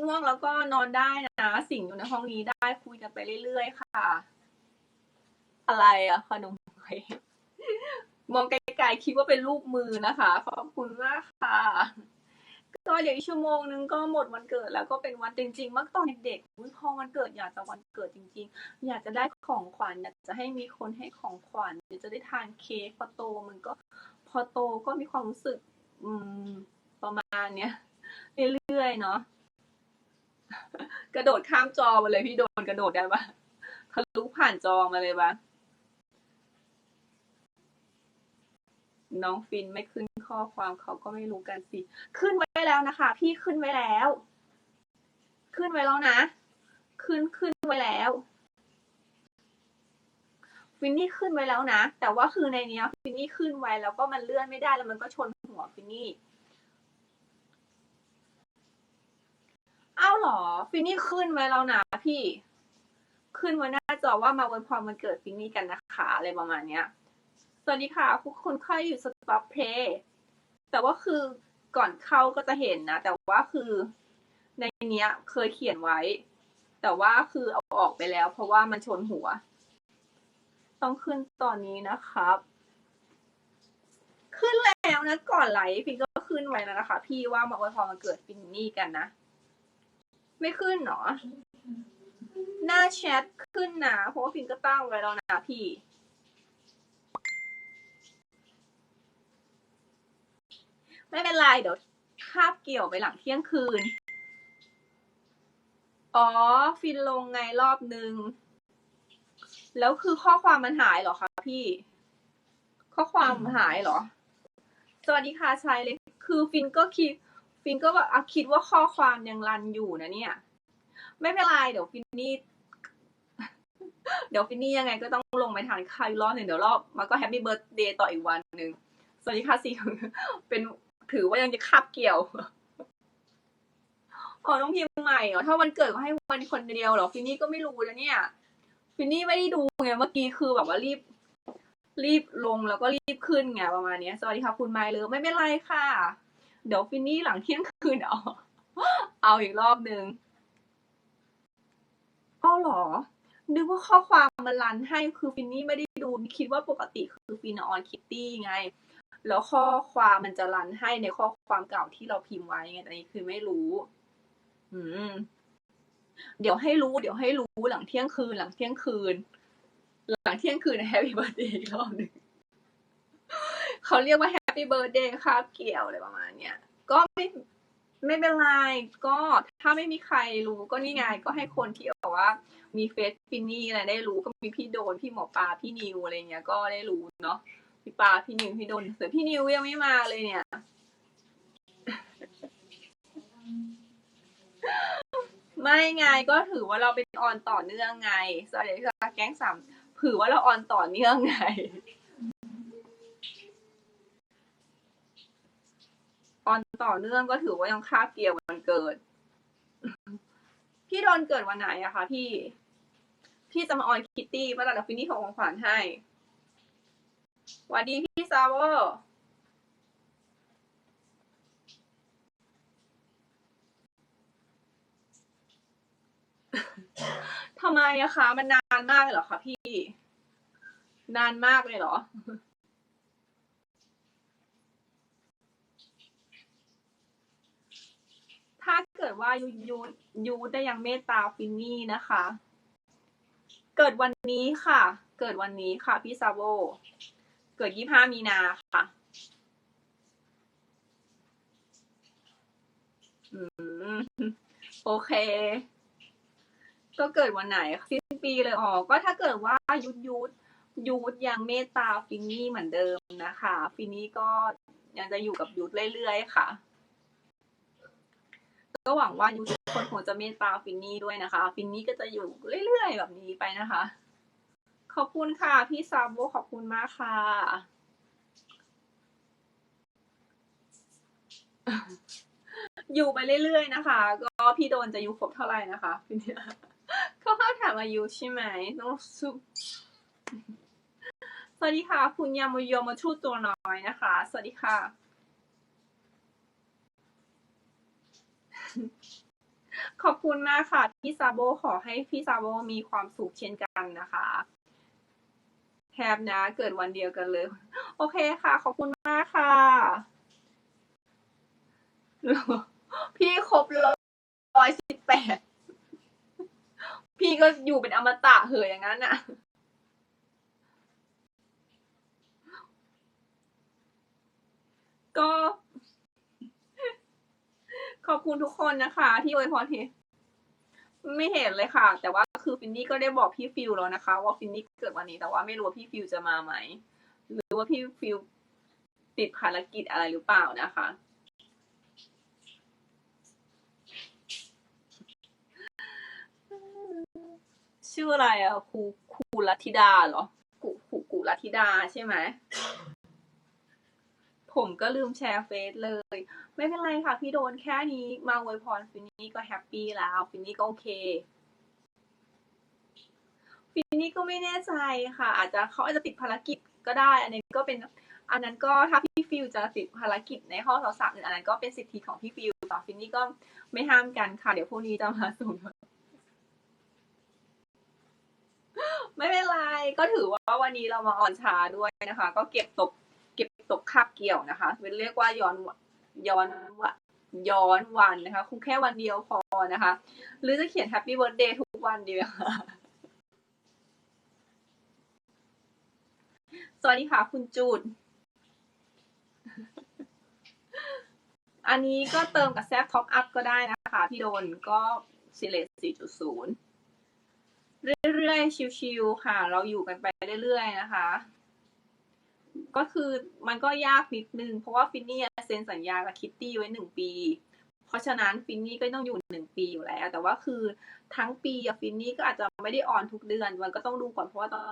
ง่วงแล้วก็นอนได้นะ สิ่งอยู่ในห้องนี้ได้คุยกันไปเรื่อยๆค่ะ อะไรอะขนมไข่มองไกลๆคิดว่าเป็นรูปมือนะคะ ขอบคุณมากค่ะ ก็เดี๋ยวอีกชั่วโมงนึงก็หมดวันเกิดแล้วก็เป็นวันจริงๆเมื่อตอนเด็กๆพอวันเกิดอยากจะวันเกิดจริง ๆ อยากจะได้ของขวัญอยากจะให้มีคนให้ของขวัญเดี๋ยวจะได้ทานเค้กพอโตมันก็พอโตก็มีความรู้สึก อืม ประมาณเนี้ยเรื่อยๆเนาะ กระโดดข้ามจอมาเลยพี่โดนกระโดดได้ปะทะลุผ่านจอมาเลยปะน้องฟินไม่ขึ้นข้อความเขาก็ไม่รู้กันสิ ขึ้นไว้แล้วนะคะ พี่ขึ้นไว้แล้ว ขึ้นไว้แล้วนะ ขึ้นขึ้นไว้แล้ว ฟินนี่ขึ้นไว้แล้วนะ แต่ว่าคือในเนี้ย ฟินนี่ขึ้นไว้แล้วก็มันเลื่อนไม่ได้แล้วมันก็ชนหัวฟินนี่ อ้าเหรอ ฟินนี่ขึ้นไว้แล้วนะพี่ ขึ้นไว้หน้าจอว่ามาวันความมันเกิดฟินนี่กันนะคะอะไรประมาณเนี้ย สวัสดีค่ะทุกคนค่อยอยู่สต็อปเพลย์แต่ว่าคือก่อนเข้าก็จะเห็นนะ แต่ว่าคือในเนี้ยเคยเขียนไว้ แต่ว่าคือเอาออกไปแล้ว เพราะว่ามันชนหัว ต้องขึ้นตอนนี้นะครับ ขึ้นแล้วนะก่อนไลฟ์ฟินก็ขึ้นไว้แล้วนะคะ พี่ว่ามาวันพอมันเกิดฟินนี่กันนะ ไม่ขึ้นเหรอ หน้าแชทขึ้นนะเพราะว่าฟินก็ตั้งไว้แล้วนะพี่ ไม่เป็นไรเดี๋ยวคาบเกี่ยวไปหลังเที่ยงคืน อ๋อ ฟินลงไงรอบนึง แล้วคือข้อความมันหายเหรอคะพี่ ข้อความหายเหรอ สวัสดีค่ะชายเล็ก คือฟินก็คิด ฟินก็แบบอะคิดว่าข้อความยังรันอยู่นะเนี่ย ไม่เป็นไรเดี๋ยวฟินนี่เดี๋ยวฟินนี่ยังไงก็ต้องลงไปทานข้าวอีกรอบหนึ่งเดี๋ยวรอบมันก็แฮปปี้เบิร์ดเดย์ต่ออีกวันหนึ่งสวัสดีค่ะสี่เป็นถือว่ายังจะคาบเกี่ยวอ๋อต้องพิมพ์ใหม่เหรอถ้าวันเกิดก็ให้วันคนเดียวเหรอฟินนี่ก็ไม่รู้แล้วเนี่ย ฟินนี่ไม่ได้ดูไงเมื่อกี้คือแบบว่ารีบ รีบลงแล้วก็รีบขึ้นไงประมาณนี้สวัสดีค่ะคุณไมล์เลยไม่เป็นไรค่ะ เดี๋ยวฟินนี่หลังเที่ยงคืนเอาเอาอีกรอบหนึ่งอ้อเหรอนึกว่าข้อความมันรันให้คือฟินนี่ไม่ได้ดูคิดว่าปกติคือฟินออนคิตตี้ไง แล้วข้อความมันจะรันให้ในข้อความเก่าที่เราพิมพ์ไว้ไงแต่นนี้คือไม่รู้ อืม เดี๋ยวให้รู้ เดี๋ยวให้รู้หลังเที่ยงคืน หลังเที่ยงคืน หลังเที่ยงคืนแฮปปี้เบิร์ดเดย์อีกรอบหนึ่งเขาเรียกว่าแฮ ปปี้เบิร์ดเดย์คาบเกี่ยวอะไรประมาณเนี้ยก็ไม่ไม่เป็นไรก็ถ้าไม่มีใครรู้ก็นี่ไงก็ให้คนที่แบบว่า มีเฟซฟินนี่อะไรได้รู้ก็มีพี่โดนพี่หมอปลาพี่นิวอะไรเงี้ย ก็ได้รู้เนาะพี่ปลาพี่นิวพี่โดนแต่พี่นิวยังไม่มาเลยเนี่ย ไม่ไงก็ถือว่าเราเป็นออนต่อเนื่องไงสวัสดีค่ะแก๊งสามถือว่าเราออนต่อเนื่องไง ออนต่อเนื่องก็ถือว่ายังคาบเกี่ยววันเกิด พี่โดนเกิดวันไหนอะคะพี่ พี่จะมาออนคิตตี้มื่อไหร่เดี๋ยวฟินนี่ของของขวัญให้สวัสดีพี่ซาวเวอร์ทำไมอะคะ มันนานมากเลยเหรอคะพี่ นานมากเลยเหรอ ถ้าเกิดว่ายูยูยูได้ยังเมตตาฟินนี่นะคะ เกิดวันนี้ค่ะ เกิดวันนี้ค่ะพี่ซาโบเกิดยี่ห้ามีนาค่ะ อืม โอเค ก็เกิดวันไหนสิ้นปีเลยอ๋อก็ถ้าเกิดว่ายุดยุดยุดยังเมตตาฟินนี่เหมือนเดิมนะคะ ฟินนี่ก็ยังจะอยู่กับยุดเรื่อยๆค่ะ ก็หวังว่ายุดทุกคนคงจะเมตตาฟินนี่ด้วยนะคะ ฟินนี่ก็จะอยู่เรื่อยๆแบบนี้ไปนะคะ ขอบคุณค่ะ พี่ซาโบขอบคุณมากค่ะ อยู่ไปเรื่อยๆนะคะ ก็พี่โดนจะอายุครบเท่าไหร่นะคะพี่เนี่ยเขาเข้าถามอายุใช่ไหมน้องซุปสวัสดีค่ะ คุณยามุโยมาชูตัวน้อยนะคะ สวัสดีค่ะ ขอบคุณมากค่ะ พี่ซาโบขอให้พี่ซาโบมีความสุขเช่นกันนะคะแฮปนะ เกิดวันเดียวกันเลย โอเคค่ะ ขอบคุณมากค่ะ พี่ครบร้อยสิบแปดพี่ก็อยู่เป็นอมตะเหอะอย่างนั้นน่ะก็ ขอบคุณทุกคนนะคะ ที่อวยพรทีไม่เห็นเลยค่ะ แต่ว่าคือฟินนี่ก็ได้บอกพี่ฟิวแล้วนะคะ ว่าฟินนี่เกิดวันนี้แต่ว่าไม่รู้ว่าพี่ฟิวจะมาไหม หรือว่าพี่ฟิวติดภารกิจอะไรหรือเปล่านะคะชื่ออะไรอะครูครูลัทธิดาเหรอกุกุกุลัทธิดาใช่ไหม ผมก็ลืมแชร์เฟซเลย ไม่เป็นไรค่ะ พี่โดนแค่นี้มาอวยพรฟินนี่ก็แฮปปี้แล้วฟินนี่ก็โอเคฟินนี่ก็ไม่แน่ใจค่ะ อาจจะเขาอาจจะติดภารกิจก็ได้ อันนี้ก็เป็น อันนั้นก็ถ้าพี่ฟิวจะติดภารกิจในห้องสาวๆอื่นอันนั้นก็เป็นสิทธิของพี่ฟิวต่อฟินนี่ก็ไม่ห้ามกันค่ะ เดี๋ยวพรุ่งนี้จะมาส่งไม่เป็นไรก็ถือว่าวันนี้เรามาอ่อนช้าด้วยนะคะ ก็เก็บตก เก็บตกคาบเกี่ยวนะคะเป็นเรียกว่าย้อน ย้อนวะย้อนวันนะคะคงแค่วันเดียวพอนะคะ หรือจะเขียนแฮปปี้เบิร์ a เดย์ทุกวันดีไหมคะสวัสดีค่ะคุณจูนอันนี้ก็เติมกับแซฟท็อปอัพก็ได้นะคะ พี่โดนก็ซิเลส4.0 เรื่อยๆ ชิวๆค่ะ เราอยู่กันไปเรื่อยๆนะคะ ก็คือมันก็ยากนิดนึง เพราะว่าฟินนี่เซ็นสัญญากับคิตตี้ไว้หนึ่งปี เพราะฉะนั้นฟินนี่ก็ต้องอยู่หนึ่งปีอยู่แล้ว แต่ว่าคือทั้งปีฟินนี่ก็อาจจะไม่ได้ออนทุกเดือน มันก็ต้องดูก่อนเพราะว่าตอน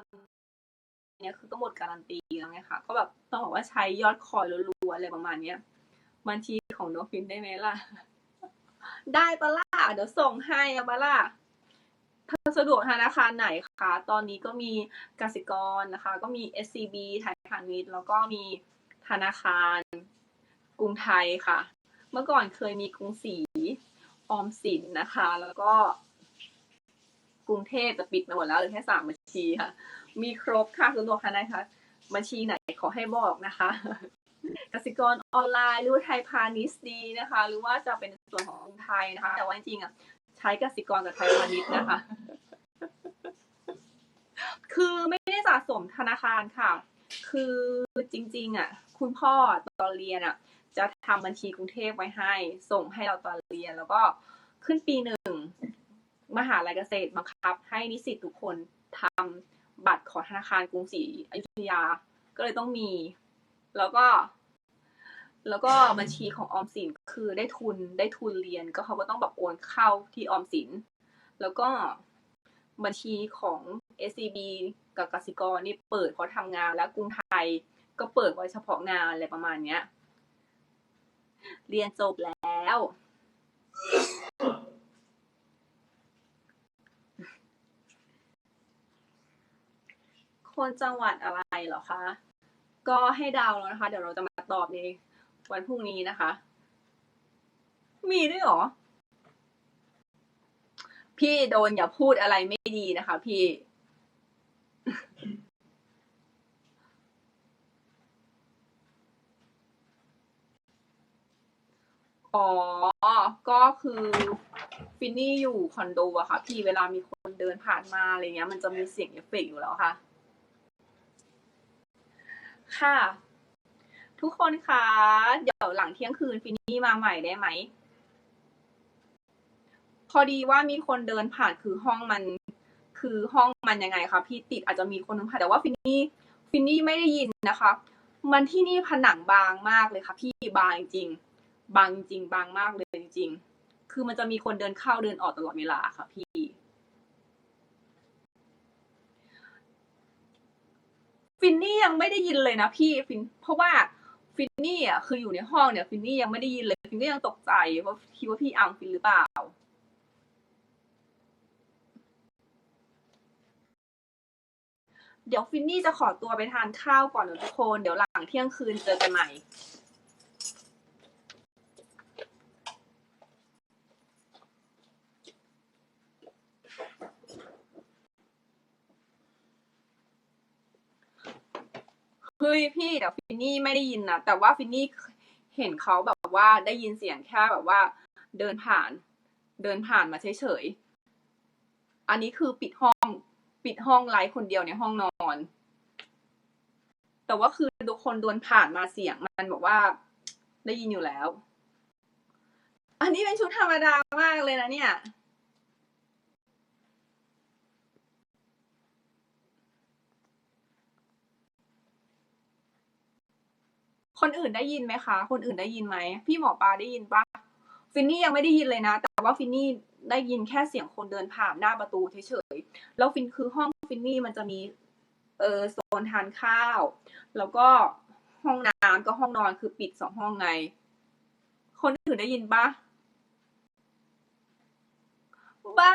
เนี้ยคือก็หมดการันตีแล้วไงคะก็แบบต้องบอกว่าใช้ยอดคอยรัวๆอะไรประมาณเนี้ยบัญชีของโนฟินได้ไหมล่ะ ได้ปะล่ะเดี๋ยวส่งให้ปะล่ะ สะดวกธนาคารไหนคะ ตอนนี้ก็มีกสิกรนะคะ ก็มี SCB ไทยพาณิชย์แล้วก็มีธนาคาร กรุงไทยค่ะ เมื่อก่อนเคยมีกรุงศรีออมสินนะคะ แล้วก็กรุงเทพจะปิดไปหมดแล้วเหลือแค่สามบัญชีค่ะ มีครบค่ะสะดวกค่ะนะคะบัญชีไหนขอให้บอกนะคะกสิกรออนไลน์หรือไทยพาณิชย์ดีนะคะ หรือว่าจะเป็นส่วนของกรุงไทยนะคะ แต่ว่าจริงๆอะใช้กสิกรกับไทยพาณิชย์นะคะ คือไม่ได้สะสมธนาคารค่ะ คือจริง ๆ อะ คุณพ่อตอนเรียนอะ จะทำบัญชีกรุงเทพไว้ให้ ส่งให้เราตอนเรียน แล้วก็ขึ้นปีหนึ่งมหาลัยเกษตรบังคับ ให้นิสิตทุกคนทำบัตรของธนาคารกรุงศรีอยุธยา ก็เลยต้องมี แล้วก็ แล้วก็บัญชีของออมสินคือได้ทุนได้ทุนเรียน ก็เขาก็ต้องแบบโอนเข้าที่ออมสิน แล้วก็บัญชีของ SCB กับกสิกรนี่เปิดเพราะทำงานแล้วกรุงไทยก็เปิดไว้เฉพาะงานอะไรประมาณเนี้ย เรียนจบแล้ว คนจังหวัดอะไรเหรอคะ ก็ให้ดาวแล้วนะคะ เดี๋ยวเราจะมาตอบในวันพรุ่งนี้นะคะ มีด้วยหรอ พี่โดนอย่าพูดอะไรไม่ดีนะคะ พี่ อ๋อ ก็คือฟินนี่อยู่คอนโดอะค่ะ พี่เวลามีคนเดินผ่านมาอะไรเงี้ย มันจะมีเสียงเอฟเฟกต์อยู่แล้วค่ะ ค่ะ ทุกคนคะเดี๋ยวหลังเที่ยงคืนฟินนี่มาใหม่ได้ไหม พอดีว่ามีคนเดินผ่านคือห้องมัน คือห้องมันยังไงคะพี่ติดอาจจะมีคนนึงผ่านแต่ว่าฟินนี่ฟินนี่ไม่ได้ยินนะคะ มันที่นี่ผนังบางมากเลยค่ะ พี่บางจริง บางจริงบางมากเลยจริง ๆ คือมันจะมีคนเดินเข้าเดินออกตลอดเวลาค่ะพี่ ฟินนี่ยังไม่ได้ยินเลยนะพี่ฟินเพราะว่าฟินนี่อะคืออยู่ในห้องเนี่ยฟินนี่ยังไม่ได้ยินเลยฟินก็ยังตกใจว่าคิดว่าพี่อังฟินหรือเปล่าเดี๋ยวฟินนี่จะขอตัวไปทานข้าวก่อนนะทุกคน เดี๋ยวหลังเที่ยงคืนเจอกันใหม่ ฮ้ยพี่แต่ฟินนี่ไม่ได้ยินนะแต่ว่าฟินนี่เห็นเขาแบบว่าได้ยินเสียงแค่แบบว่า เดินผ่าน เดินผ่านมาเฉยๆอันนี้คือปิดห้องปิดห้องไลฟ์คนเดียวในห้องนอน แต่ว่าคือทุกคนดินผ่านมาเสียงมันบอกว่าได้ยินอยู่แล้ว อันนี้เป็นชุดธรรมดามากเลยนะเนี่ย คนอื่นได้ยินไหมคะ คนอื่นได้ยินไหม พี่หมอปลาได้ยินปะฟินนี่ยังไม่ได้ยินเลยนะ แต่ว่าฟินนี่ได้ยินแค่เสียงคนเดินผ่านหน้าประตูเฉยๆ แล้วฟินคือห้องฟินนี่มันจะมี เออโซนทานข้าว แล้วก็ห้องน้ำก็ห้องนอนคือปิดสองห้องไง คนอื่นได้ยินปะบ้า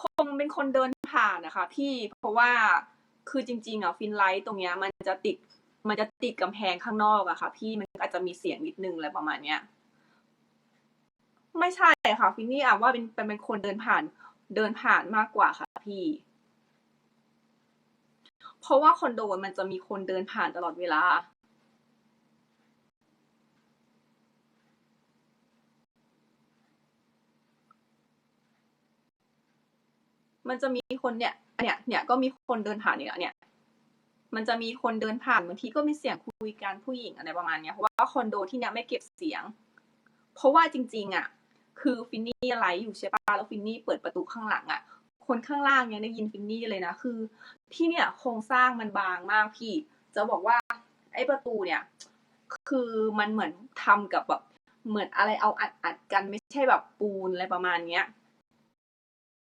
คง เป็นคนเดินผ่านนะคะพี่เพราะว่าคือจริง ๆอะฟินไลท์ตรงเนี้ย มันจะติดมันจะติดกำแพงข้างนอกอะค่ะ พี่มันอาจจะมีเสียงนิดนึงอะไรประมาณเนี้ยไม่ใช่ค่ะฟินนี่อะว่าเป็นเป็นเป็นคนเดินผ่านเดินผ่านมากกว่าค่ะพี่ เพราะว่าคอนโดมันจะมีคนเดินผ่านตลอดเวลา มันจะมีคนเนี่ยเนี่ยเนี่ยก็มีคนเดินผ่านเนี่ยเนี่ย มันจะมีคนเดินผ่านบางทีก็มีเสียงคุยกันผู้หญิงอะไรประมาณเนี้ยเพราะว่าคอนโดที่เนี่ยไม่เก็บเสียง เพราะว่าจริง ๆ อะ คือฟินนี่ไลฟ์อยู่ใช่ปะแล้วฟินนี่เปิดประตูข้างหลังอะ คนข้างล่างเนี่ยได้ยินฟินนี่เลยนะคือ ที่เนี่ยโครงสร้างมันบางมากพี่ จะบอกว่าไอ้ประตูเนี่ย คือมันเหมือนทำกับแบบเหมือนอะไรเอาอัดอัดกันไม่ใช่แบบปูนอะไรประมาณเนี้ย